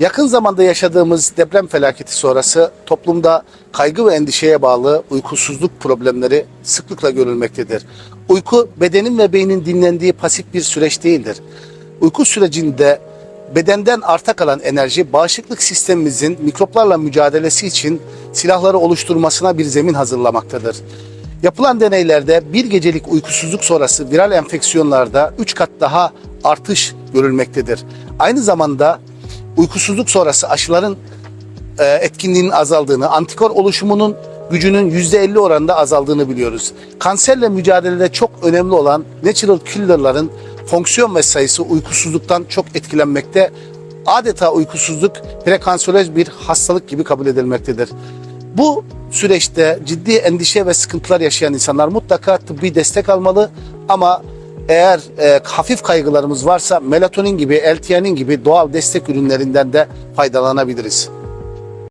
Yakın zamanda yaşadığımız deprem felaketi sonrası toplumda kaygı ve endişeye bağlı uykusuzluk problemleri sıklıkla görülmektedir. Uyku bedenin ve beynin dinlendiği pasif bir süreç değildir. Uyku sürecinde bedenden arta kalan enerji bağışıklık sistemimizin mikroplarla mücadelesi için silahları oluşturmasına bir zemin hazırlamaktadır. Yapılan deneylerde bir gecelik uykusuzluk sonrası viral enfeksiyonlarda 3 kat daha artış görülmektedir. Aynı zamanda uykusuzluk sonrası aşıların e, etkinliğinin azaldığını, antikor oluşumunun gücünün %50 oranında azaldığını biliyoruz. Kanserle mücadelede çok önemli olan natural killer'ların fonksiyon ve sayısı uykusuzluktan çok etkilenmekte. Adeta uykusuzluk prekanseröz bir hastalık gibi kabul edilmektedir. Bu süreçte ciddi endişe ve sıkıntılar yaşayan insanlar mutlaka tıbbi destek almalı ama eğer e, hafif kaygılarımız varsa melatonin gibi, L-tianin gibi doğal destek ürünlerinden de faydalanabiliriz.